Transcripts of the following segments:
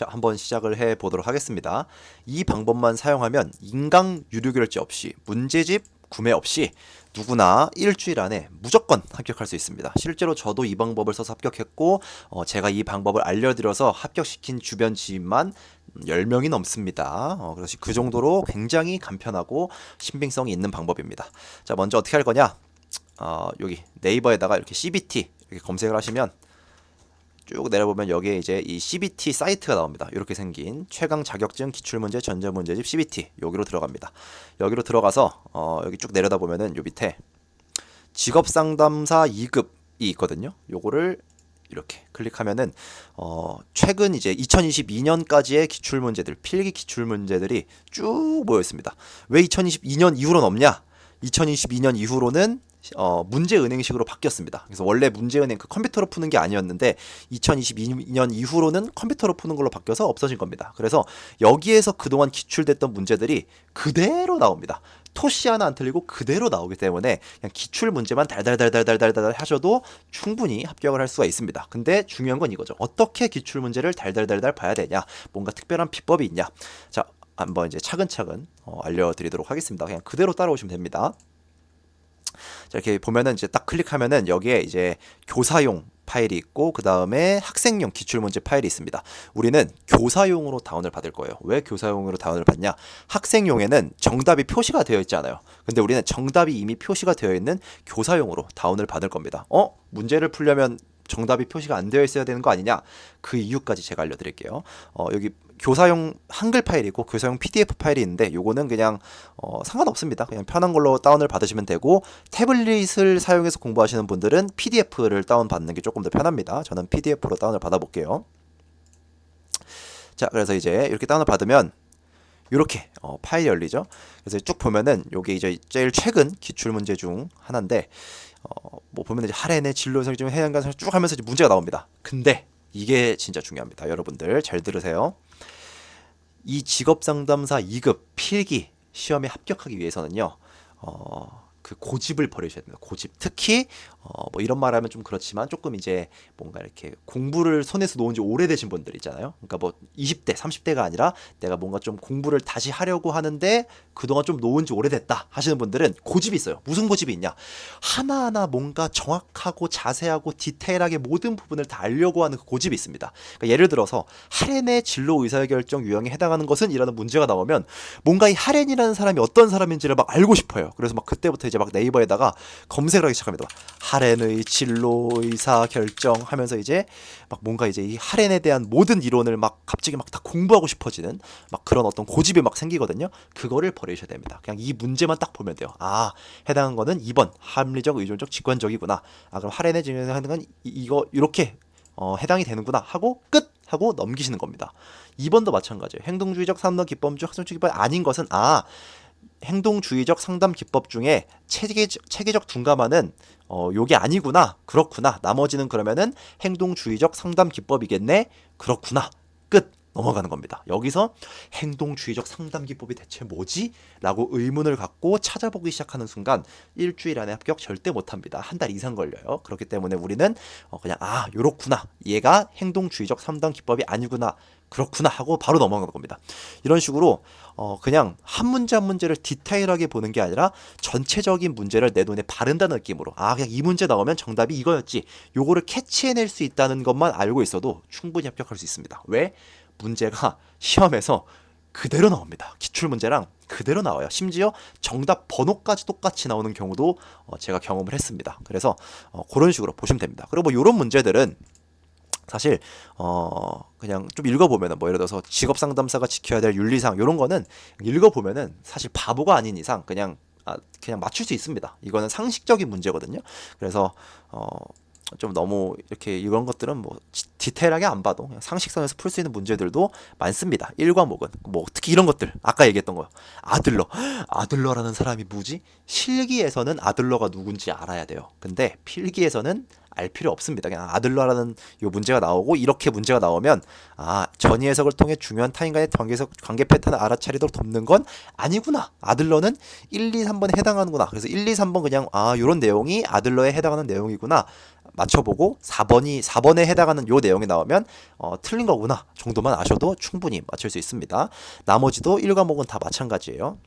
자, 한번 시작을 해 보도록 하겠습니다. 이 방법만 사용하면 인강 유료 결제 없이 문제집 구매 없이 누구나 일주일 안에 무조건 합격할 수 있습니다. 실제로 저도 이 방법을 써서 합격했고 어, 제가 이 방법을 알려드려서 합격시킨 주변 지인만 10명이 넘습니다. 어, 그래서 그 정도로 굉장히 간편하고 신빙성이 있는 방법입니다. 자, 먼저 어떻게 할 거냐? 어, 여기 네이버에다가 이렇게 CBT 이렇게 검색을 하시면 쭉 내려보면 여기에 이제 이 CBT 사이트가 나옵니다. 이렇게 생긴 최강 자격증 기출문제 전자문제집 CBT 여기로 들어갑니다. 여기로 들어가서 어, 여기 쭉 내려다 보면은 요 밑에 직업 상담사 2급이 있거든요. 요거를 이렇게 클릭하면은 어 최근 이제 2022년까지의 기출 문제들 필기 기출 문제들이 쭉 모여 있습니다. 왜 2022년 이후로는 없냐? 2022년 이후로는 어, 문제 은행식으로 바뀌었습니다. 그래서 원래 문제 은행 그 컴퓨터로 푸는 게 아니었는데 2022년 이후로는 컴퓨터로 푸는 걸로 바뀌어서 없어진 겁니다. 그래서 여기에서 그동안 기출됐던 문제들이 그대로 나옵니다. 토시 하나 안 틀리고 그대로 나오기 때문에 그냥 기출 문제만 달달달달달달달 하셔도 충분히 합격을 할 수가 있습니다. 근데 중요한 건 이거죠. 어떻게 기출 문제를 달달달달 봐야 되냐? 뭔가 특별한 비법이 있냐? 자, 한번 이제 차근차근 어, 알려드리도록 하겠습니다. 그냥 그대로 따라오시면 됩니다. 자, 이렇게 보면은 이제 딱 클릭하면은 여기에 이제 교사용 파일이 있고 그 다음에 학생용 기출문제 파일이 있습니다. 우리는 교사용으로 다운을 받을 거예요. 왜 교사용으로 다운을 받냐? 학생용에는 정답이 표시가 되어 있지 않아요. 근데 우리는 정답이 이미 표시가 되어 있는 교사용으로 다운을 받을 겁니다. 어? 문제를 풀려면 정답이 표시가 안 되어 있어야 되는 거 아니냐? 그 이유까지 제가 알려드릴게요. 어, 여기 교사용 한글 파일이고 교사용 PDF 파일이 있는데 요거는 그냥 어, 상관없습니다. 그냥 편한 걸로 다운을 받으시면 되고 태블릿을 사용해서 공부하시는 분들은 PDF를 다운 받는 게 조금 더 편합니다. 저는 PDF로 다운을 받아볼게요. 자, 그래서 이제 이렇게 다운을 받으면 이렇게 어, 파일이 열리죠. 그래서 쭉 보면은 요게 이제 제일 최근 기출 문제 중 하나인데 어, 뭐 보면 이제 할애의 진로 설정 해양간 쭉 하면서 이제 문제가 나옵니다. 근데 이게 진짜 중요합니다. 여러분들 잘 들으세요. 이 직업 상담사 2급 필기 시험에 합격하기 위해서는요. 어, 그 고집을 버리셔야 됩니다. 고집. 특히 어, 뭐 이런 말하면 좀 그렇지만 조금 이제 뭔가 이렇게 공부를 손에서 놓은 지 오래되신 분들 있잖아요. 그러니까 뭐 20대, 30대가 아니라 내가 뭔가 좀 공부를 다시 하려고 하는데 그동안 좀 놓은 지 오래됐다 하시는 분들은 고집이 있어요. 무슨 고집이 있냐? 하나하나 뭔가 정확하고 자세하고 디테일하게 모든 부분을 다 알려고 하는 그 고집이 있습니다. 그러니까 예를 들어서 하렌의 진로 의사결정 유형에 해당하는 것은 이라는 문제가 나오면 뭔가 이 하렌이라는 사람이 어떤 사람인지를 막 알고 싶어요. 그래서 막 그때부터 이제 막 네이버에다가 검색을 하기 시작합니다. 하렌의 진로 의사 결정 하면서 이제 막 뭔가 이제 이 하렌에 대한 모든 이론을 막 갑자기 막 다 공부하고 싶어지는 막 그런 어떤 고집이 막 생기거든요. 그거를 버리셔야 됩니다. 그냥 이 문제만 딱 보면 돼요. 아, 해당한 거는 2번 합리적 의존적 직관적이구나. 아, 그럼 하렌에 진행하는 건 이, 이거 이렇게 어, 해당이 되는구나 하고 끝 하고 넘기시는 겁니다. 2번도 마찬가지예요. 행동주의적 상담 기법중 학생적 기법 아닌 것은 아 행동주의적 상담 기법 중에 체계, 체계적 둔감화는 어, 요게 아니구나. 그렇구나. 나머지는 그러면은 행동주의적 상담 기법이겠네. 그렇구나. 끝. 넘어가는 겁니다. 여기서 행동주의적 상담 기법이 대체 뭐지? 라고 의문을 갖고 찾아보기 시작하는 순간 일주일 안에 합격 절대 못합니다. 한 달 이상 걸려요. 그렇기 때문에 우리는 어 그냥 아 요렇구나. 얘가 행동주의적 상담 기법이 아니구나. 그렇구나 하고 바로 넘어가는 겁니다. 이런 식으로 어 그냥 한 문제 한 문제를 디테일하게 보는 게 아니라 전체적인 문제를 내 눈에 바른다는 느낌으로 아 그냥 이 문제 나오면 정답이 이거였지. 요거를 캐치해낼 수 있다는 것만 알고 있어도 충분히 합격할 수 있습니다. 왜? 문제가 시험에서 그대로 나옵니다. 기출 문제랑 그대로 나와요. 심지어 정답 번호까지 똑같이 나오는 경우도 어, 제가 경험을 했습니다. 그래서 어, 그런 식으로 보시면 됩니다. 그리고 뭐 이런 문제들은 사실 어 그냥 좀 읽어보면은 뭐 예를 들어서 직업 상담사가 지켜야 될 윤리상 이런 거는 읽어보면은 사실 바보가 아닌 이상 그냥 아, 그냥 맞출 수 있습니다. 이거는 상식적인 문제거든요. 그래서 어. 좀 너무 이렇게 이런 것들은 뭐 디테일하게 안 봐도 그냥 상식선에서 풀 수 있는 문제들도 많습니다. 1과목은 뭐 특히 이런 것들 아까 얘기했던 거요. 아들러 아들러라는 사람이 뭐지? 실기에서는 아들러가 누군지 알아야 돼요. 근데 필기에서는 알 필요 없습니다. 그냥 아들러라는 요 문제가 나오고 이렇게 문제가 나오면 아 전이 해석을 통해 중요한 타인 간의 관계에서 관계 패턴을 알아차리도록 돕는 건 아니구나. 아들러는 1, 2, 3번에 해당하는구나. 그래서 1, 2, 3번 그냥 아 요런 내용이 아들러에 해당하는 내용이구나. 맞춰보고 4번이 4번에 해당하는 요 내용이 나오면 어, 틀린 거구나 정도만 아셔도 충분히 맞출 수 있습니다. 나머지도 1과목은 다 마찬가지예요.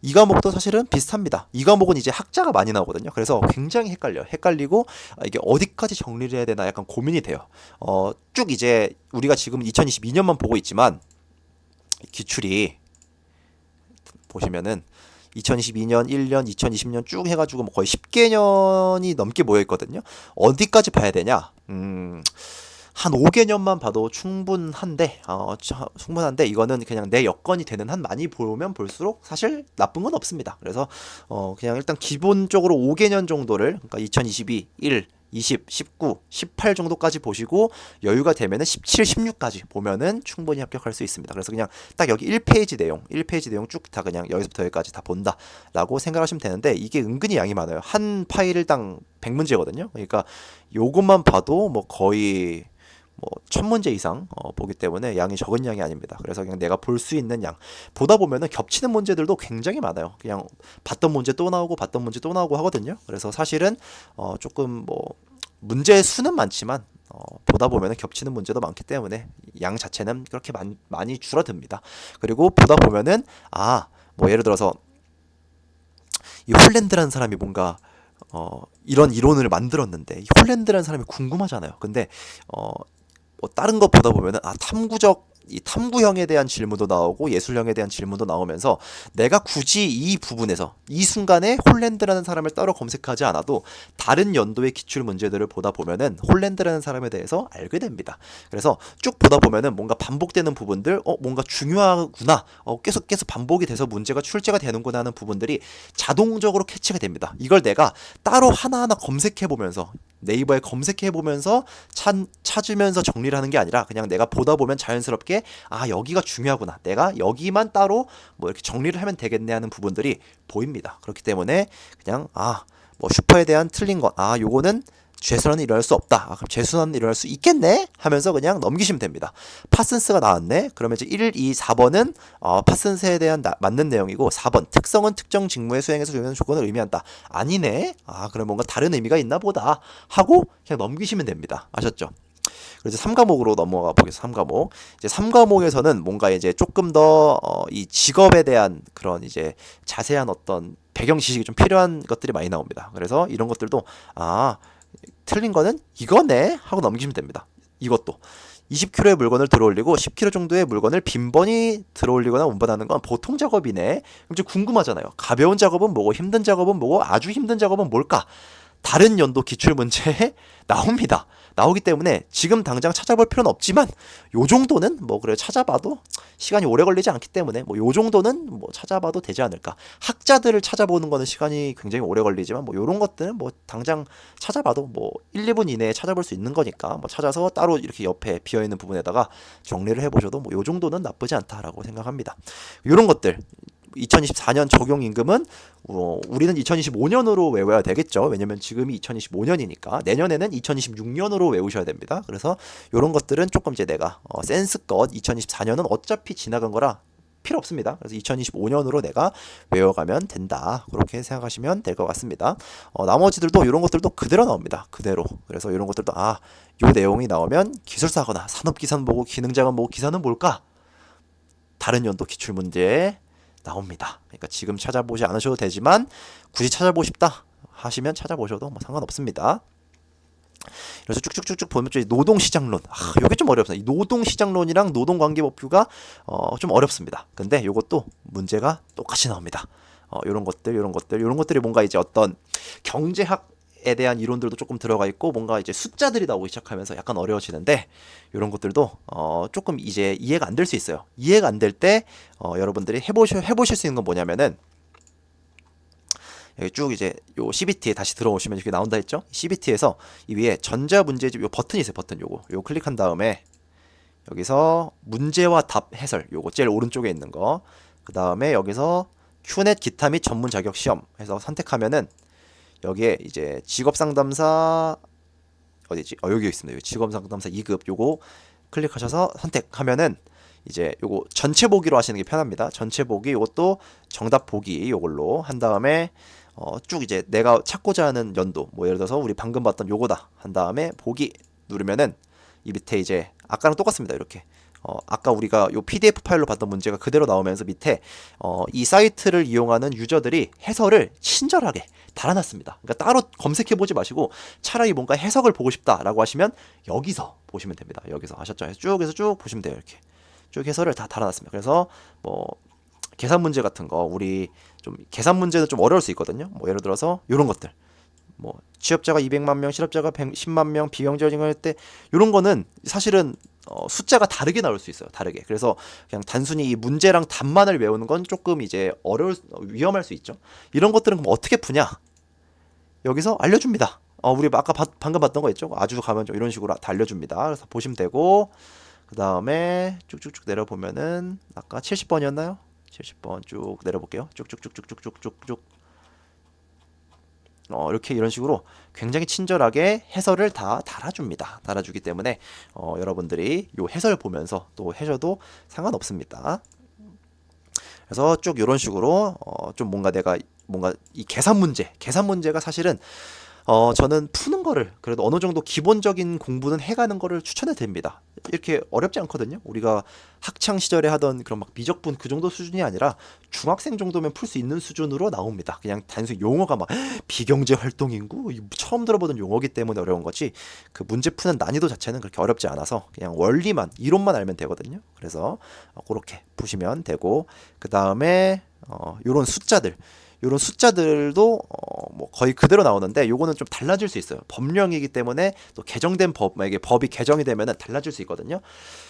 이 과목도 사실은 비슷합니다. 이 과목은 이제 학자가 많이 나오거든요. 그래서 굉장히 헷갈려. 요 헷갈리고 아, 이게 어디까지 정리를 해야 되나 약간 고민이 돼요. 어, 쭉 이제 우리가 지금 2022년만 보고 있지만 기출이 보시면은 2022년, 1년, 2020년 쭉 해가지고 뭐 거의 10개년이 넘게 모여 있거든요. 어디까지 봐야 되냐? 음, 한 5개년만 봐도 충분한데, 어, 저- 충분한데 이거는 그냥 내 여건이 되는 한 많이 보면 볼수록 사실 나쁜 건 없습니다. 그래서 어, 그냥 일단 기본적으로 5개년 정도를 그러니까 2022, 1, 20, 19, 18 정도까지 보시고 여유가 되면은 17, 16까지 보면은 충분히 합격할 수 있습니다. 그래서 그냥 딱 여기 1페이지 내용, 1페이지 내용 쭉 다 그냥 여기서부터 여기까지 다 본다라고 생각하시면 되는데 이게 은근히 양이 많아요. 한 파일당 100문제거든요. 그러니까 요것만 봐도 뭐 거의 뭐천 문제 이상 어, 보기 때문에 양이 적은 양이 아닙니다. 그래서 그냥 내가 볼 수 있는 양 보다 보면은 겹치는 문제들도 굉장히 많아요. 그냥 봤던 문제 또 나오고 봤던 문제 또 나오고 하거든요. 그래서 사실은 어, 조금 뭐 문제 수는 많지만 어, 보다 보면은 겹치는 문제도 많기 때문에 양 자체는 그렇게 많, 많이 줄어듭니다. 그리고 보다 보면은 아 뭐 예를 들어서 이 홀랜드라는 사람이 뭔가 어, 이런 이론을 만들었는데 이 홀랜드라는 사람이 궁금하잖아요. 근데 어, 뭐 다른 것 보다 보면은 아 탐구적 이 탐구형에 대한 질문도 나오고 예술형에 대한 질문도 나오면서 내가 굳이 이 부분에서 이 순간에 홀랜드라는 사람을 따로 검색하지 않아도 다른 연도의 기출 문제들을 보다 보면은 홀랜드라는 사람에 대해서 알게 됩니다. 그래서 쭉 보다 보면은 뭔가 반복되는 부분들, 어 뭔가 중요하구나, 어 계속 계속 반복이 돼서 문제가 출제가 되는구나 하는 부분들이 자동적으로 캐치가 됩니다. 이걸 내가 따로 하나하나 검색해 보면서 네이버에 검색해 보면서 찾으면서 정리를 하는 게 아니라 그냥 내가 보다 보면 자연스럽게 아 여기가 중요하구나 내가 여기만 따로 뭐 이렇게 정리를 하면 되겠네 하는 부분들이 보입니다 그렇기 때문에 그냥 아 뭐 슈퍼에 대한 틀린 것아 요거는 재순환은 일어날 수 없다. 아, 그럼 재순환은 일어날 수 있겠네? 하면서 그냥 넘기시면 됩니다. 파슨스가 나왔네? 그러면 이제 1, 2, 4번은 어, 파슨스에 대한 나, 맞는 내용이고 4번 특성은 특정 직무의 수행에서 주는 조건을 의미한다. 아니네? 아, 그럼 뭔가 다른 의미가 있나 보다. 하고 그냥 넘기시면 됩니다. 아셨죠? 그래서 3과목으로 넘어가 보겠습니다. 3과목. 이제 3과목에서는 뭔가 이제 조금 더 이 직업에 대한 그런 이제 자세한 어떤 배경 지식이 좀 필요한 것들이 많이 나옵니다. 그래서 이런 것들도 아 틀린 거는 이거네 하고 넘기시면 됩니다. 이것도 20kg의 물건을 들어올리고 10kg 정도의 물건을 빈번히 들어올리거나 운반하는 건 보통 작업이네. 그럼 이제 궁금하잖아요. 가벼운 작업은 뭐고 힘든 작업은 뭐고 아주 힘든 작업은 뭘까? 다른 연도 기출 문제에 나옵니다. 나오기 때문에 지금 당장 찾아볼 필요는 없지만 요 정도는 뭐 그래 찾아봐도 시간이 오래 걸리지 않기 때문에 뭐 요 정도는 뭐 찾아봐도 되지 않을까. 학자들을 찾아보는 거는 시간이 굉장히 오래 걸리지만 뭐 요런 것들은 뭐 당장 찾아봐도 뭐 1, 2분 이내에 찾아볼 수 있는 거니까 뭐 찾아서 따로 이렇게 옆에 비어 있는 부분에다가 정리를 해 보셔도 뭐 요 정도는 나쁘지 않다라고 생각합니다. 요런 것들 2024년 적용 임금은 어, 우리는 2025년으로 외워야 되겠죠. 왜냐면 지금이 2025년이니까 내년에는 2026년으로 외우셔야 됩니다. 그래서 이런 것들은 조금 이제 내가 어, 센스껏 2024년은 어차피 지나간 거라 필요 없습니다. 그래서 2025년으로 내가 외워가면 된다. 그렇게 생각하시면 될 것 같습니다. 어, 나머지들도 이런 것들도 그대로 나옵니다. 그대로. 그래서 이런 것들도 아, 요 내용이 나오면 기술사거나 산업기산 보고 기능자관 보고 기사는 뭘까? 다른 연도 기출 문제 나옵니다. 그러니까 지금 찾아보지 않으셔도 되지만 굳이 찾아보고 싶다 하시면 찾아보셔도 뭐 상관없습니다. 그래서 쭉쭉쭉쭉 보면 좀 노동시장론, 아, 이게 좀 어렵습니다. 이 노동시장론이랑 노동관계법규가 어, 좀 어렵습니다. 근데 이것도 문제가 똑같이 나옵니다. 어, 이런 것들, 이런 것들, 이런 것들이 뭔가 이제 어떤 경제학 에 대한 이론들도 조금 들어가 있고 뭔가 이제 숫자들이 나오기 시작하면서 약간 어려워지는데 이런 것들도 어 조금 이제 이해가 안 될 수 있어요. 이해가 안 될 때 어 여러분들이 해보셔 해보실 수 있는 건 뭐냐면은 여기 쭉 이제 요 CBT에 다시 들어오시면 이렇게 나온다 했죠? CBT에서 이 위에 전자 문제집 요 버튼이 있어요. 버튼 요거 요 클릭한 다음에 여기서 문제와 답 해설 요거 제일 오른쪽에 있는 거. 그 다음에 여기서 큐넷 기타 및 전문 자격 시험 해서 선택하면은 여기에 이제 직업 상담사 어디지? 어 여기 있습니다. 여기 직업 상담사 2급 요거 클릭하셔서 선택하면은 이제 요거 전체 보기로 하시는 게 편합니다. 전체 보기 요것도 정답 보기 요걸로 한 다음에 어, 쭉 이제 내가 찾고자 하는 연도 뭐 예를 들어서 우리 방금 봤던 요거다 한 다음에 보기 누르면은 이 밑에 이제 아까랑 똑같습니다 이렇게 어, 아까 우리가 요 PDF 파일로 봤던 문제가 그대로 나오면서 밑에 어, 이 사이트를 이용하는 유저들이 해설을 친절하게 달아놨습니다. 그러니까 따로 검색해 보지 마시고 차라리 뭔가 해석을 보고 싶다라고 하시면 여기서 보시면 됩니다. 여기서 하셨죠? 쭉 해서 쭉 보시면 돼요. 이렇게 쭉 해설을 다 달아놨습니다. 그래서 뭐 계산 문제 같은 거 우리 좀 계산 문제는 좀 어려울 수 있거든요. 뭐 예를 들어서 이런 것들 뭐 취업자가 200만 명, 실업자가 110만 명, 증가할 때 이런 거는 사실은 어, 숫자가 다르게 나올 수 있어요. 다르게. 그래서 그냥 단순히 이 문제랑 답만을 외우는 건 조금 이제 어려울 수- 위험할 수 있죠. 이런 것들은 그럼 어떻게 푸냐? 여기서 알려줍니다. 어, 우리 아까 봤- 방금 봤던 거 있죠? 아주 가면 좀 이런 식으로 다 알려줍니다. 그래서 보시면 되고 그 다음에 쭉쭉쭉 내려보면은 아까 70번이었나요? 70번 쭉 내려볼게요. 쭉쭉쭉쭉쭉쭉쭉쭉 어, 이렇게 이런 식으로 굉장히 친절하게 해설을 다 달아줍니다. 달아주기 때문에 어, 여러분들이 요 해설 보면서 또 해줘도 상관없습니다. 그래서 쭉 이런 식으로 어, 좀 뭔가 내가 뭔가 이 계산 문제, 계산 문제가 사실은 어, 저는 푸는 거를 그래도 어느 정도 기본적인 공부는 해가는 거를 추천해 드립니다. 이렇게 어렵지 않거든요. 우리가 학창 시절에 하던 그런 막 미적분 그 정도 수준이 아니라 중학생 정도면 풀 수 있는 수준으로 나옵니다. 그냥 단순히 용어가 막 비경제 활동 인구 처음 들어보는 용어기 때문에 어려운 거지 그 문제 푸는 난이도 자체는 그렇게 어렵지 않아서 그냥 원리만 이론만 알면 되거든요. 그래서 어, 그렇게 푸시면 되고 그 다음에 어, 요런 숫자들 요런 숫자들도 어, 뭐 거의 그대로 나오는데 요거는 좀 달라질 수 있어요. 법령이기 때문에 또 개정된 법, 만약에 법이 개정이 되면은 달라질 수 있거든요.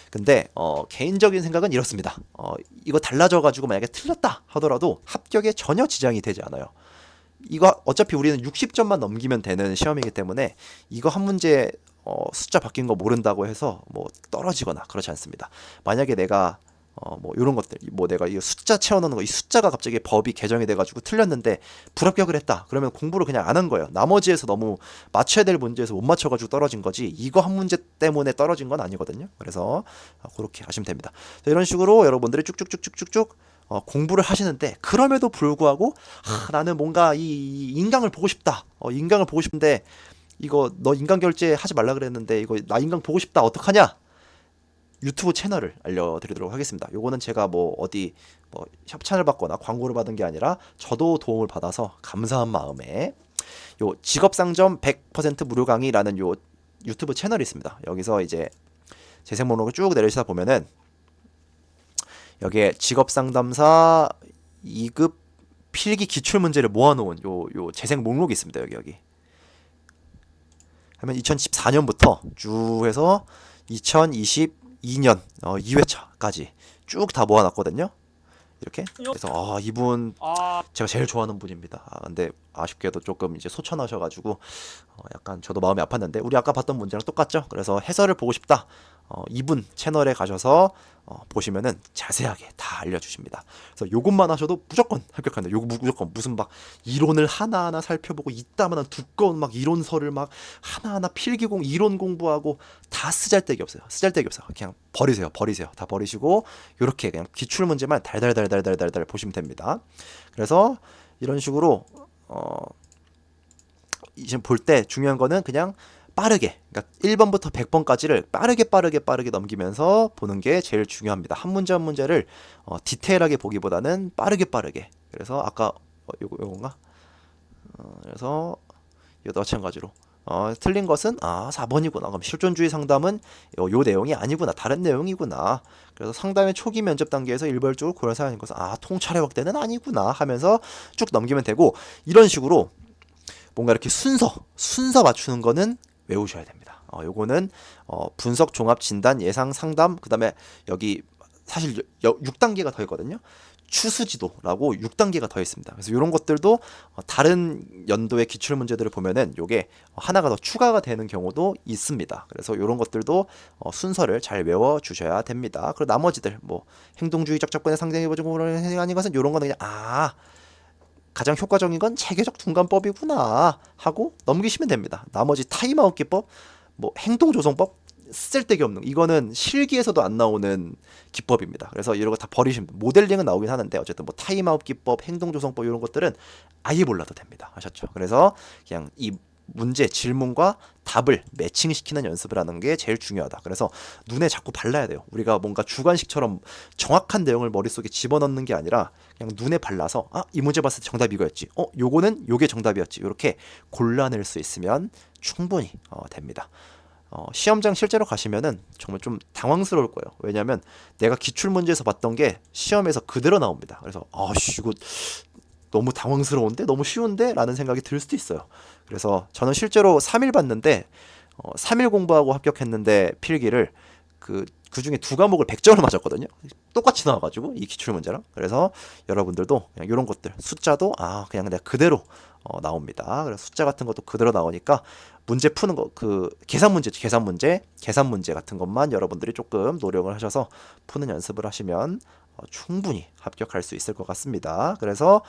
근데 어, 개인적인 생각은 이렇습니다. 어, 이거 달라져 가지고 만약에 틀렸다 하더라도 합격에 전혀 지장이 되지 않아요. 이거 어차피 우리는 60점만 넘기면 되는 시험이기 때문에 이거 한 문제 어, 숫자 바뀐 거 모른다고 해서 뭐 떨어지거나 그렇지 않습니다. 만약에 내가 어, 뭐 이런 것들. 뭐 내가 이 숫자 채워넣는 거 이 숫자가 갑자기 법이 개정이 돼가지고 틀렸는데 불합격을 했다. 그러면 공부를 그냥 안 한 거예요. 나머지에서 너무 맞춰야 될 문제에서 못 맞춰가지고 떨어진 거지 이거 한 문제 때문에 떨어진 건 아니거든요. 그래서 어, 그렇게 하시면 됩니다. 자, 이런 식으로 여러분들이 쭉쭉쭉쭉쭉쭉 어, 공부를 하시는데 그럼에도 불구하고 아, 나는 뭔가 이, 이 인강을 보고 싶다. 어, 인강을 보고 싶은데 이거 너 인강 결제 하지 말라 그랬는데 이거 나 인강 보고 싶다. 어떡하냐 유튜브 채널을 알려드리도록 하겠습니다. 요거는 제가 뭐 어디 뭐 협찬을 받거나 광고를 받은 게 아니라 저도 도움을 받아서 감사한 마음에 요 직업상점 100% 무료 강의라는 요 유튜브 채널이 있습니다. 여기서 이제 재생 목록을 쭉 내리시다 보면은 여기에 직업상담사 2급 필기 기출 문제를 모아놓은 요 요 재생 목록이 있습니다. 여기 여기 하면 2014년부터 쭉 해서 2022년 어, 2회차까지 쭉 다 모아놨거든요. 이렇게 그래서 아 이분 아, 제가 제일 좋아하는 분입니다. 아, 근데 아쉽게도 조금 이제 소천하셔가지고 어, 약간 저도 마음이 아팠는데 우리 아까 봤던 문제랑 똑같죠. 그래서 해설을 보고 싶다. 어, 이분 채널에 가셔서 어, 보시면은 자세하게 다 알려주십니다. 그래서 요것만 하셔도 무조건 합격한다. 요거 무조건 무슨 막 이론을 하나하나 살펴보고 이따만한 두꺼운 막 이론서를 막 하나하나 필기공 이론 공부하고 다 쓰잘데기 없어요. 쓰잘데기 없어요. 그냥 버리세요. 버리세요. 다 버리시고 요렇게 그냥 기출 문제만 달달달달달달달 보시면 됩니다. 그래서 이런 식으로 어 이제 볼 때 중요한 거는 그냥 빠르게 그러니까 1번부터 100번까지를 빠르게 빠르게 빠르게 넘기면서 보는 게 제일 중요합니다. 한 문제 한 문제를 어, 디테일하게 보기보다는 빠르게 빠르게. 그래서 아까 어, 요거 요건가? 어, 그래서 이것도 마찬가지로 어, 틀린 것은 아 4번이구나. 그럼 실존주의 상담은 요, 요 내용이 아니구나. 다른 내용이구나. 그래서 상담의 초기 면접 단계에서 일괄적으로 고려해서 하는 것은 아 통찰의 확대는 아니구나 하면서 쭉 넘기면 되고 이런 식으로 뭔가 이렇게 순서 순서 맞추는 거는 외우셔야 됩니다. 어, 요거는 어, 분석 종합 진단 예상 상담 그 다음에 여기 사실 6단계가 더 있거든요. 추수지도라고 6단계가 더 있습니다. 그래서 이런 것들도 어, 다른 연도의 기출 문제들을 보면은 요게 하나가 더 추가가 되는 경우도 있습니다. 그래서 이런 것들도 어, 순서를 잘 외워 주셔야 됩니다. 그리고 나머지들 뭐 행동주의 적 접근에 상대해 보고 행하는 것은 이런 거는 그냥 아 가장 효과적인 건 체계적 둔감법이구나 하고 넘기시면 됩니다. 나머지 타임아웃 기법, 뭐 행동 조성법 쓸데기 없는 이거는 실기에서도 안 나오는 기법입니다. 그래서 이런 거 다 버리시면. 모델링은 나오긴 하는데 어쨌든 뭐 타임아웃 기법, 행동 조성법 이런 것들은 아예 몰라도 됩니다. 아셨죠? 그래서 그냥 이 문제 질문과 답을 매칭시키는 연습을 하는 게 제일 중요하다. 그래서 눈에 자꾸 발라야 돼요. 우리가 뭔가 주관식처럼 정확한 내용을 머릿속에 집어넣는 게 아니라 그냥 눈에 발라서 아, 이 문제 봤을 때 정답 이거였지. 어, 요거는 요게 정답이었지. 이렇게 골라낼 수 있으면 충분히 어, 됩니다. 어, 시험장 실제로 가시면은 정말 좀 당황스러울 거예요. 왜냐하면 내가 기출 문제에서 봤던 게 시험에서 그대로 나옵니다. 그래서 아씨 이거 너무 당황스러운데 너무 쉬운데 라는 생각이 들 수도 있어요. 그래서 저는 실제로 3일 봤는데 어, 3일 공부하고 합격했는데 필기를 그, 그 중에 두 과목을 100점을 맞았거든요. 똑같이 나와가지고 이 기출 문제랑. 그래서 여러분들도 그냥 이런 것들 숫자도 아 그냥 내가 그대로 어, 나옵니다. 그래서 숫자 같은 것도 그대로 나오니까 문제 푸는 거 그 계산 문제 계산 문제 계산 문제 같은 것만 여러분들이 조금 노력을 하셔서 푸는 연습을 하시면 어, 충분히 합격할 수 있을 것 같습니다. 그래서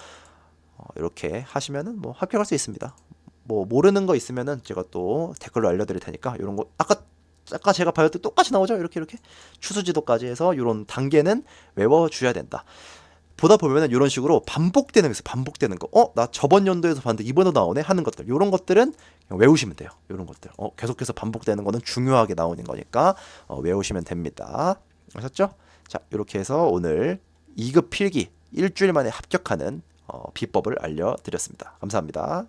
어, 이렇게 하시면은 뭐 합격할 수 있습니다. 뭐 모르는 거 있으면은 제가 또 댓글로 알려드릴 테니까 이런 거 아까 아까 제가 봐도 똑같이 나오죠. 이렇게 이렇게 추수지도까지 해서 이런 단계는 외워줘야 된다. 보다 보면은 이런 식으로 반복되는 거. 반복되는 거. 어, 나 저번 연도에서 봤는데 이번에도 나오네 하는 것들. 이런 것들은 그냥 외우시면 돼요. 이런 것들. 어, 계속해서 반복되는 거는 중요하게 나오는 거니까 어, 외우시면 됩니다. 아셨죠? 자, 이렇게 해서 오늘 2급 필기 일주일 만에 합격하는 어, 비법을 알려드렸습니다. 감사합니다.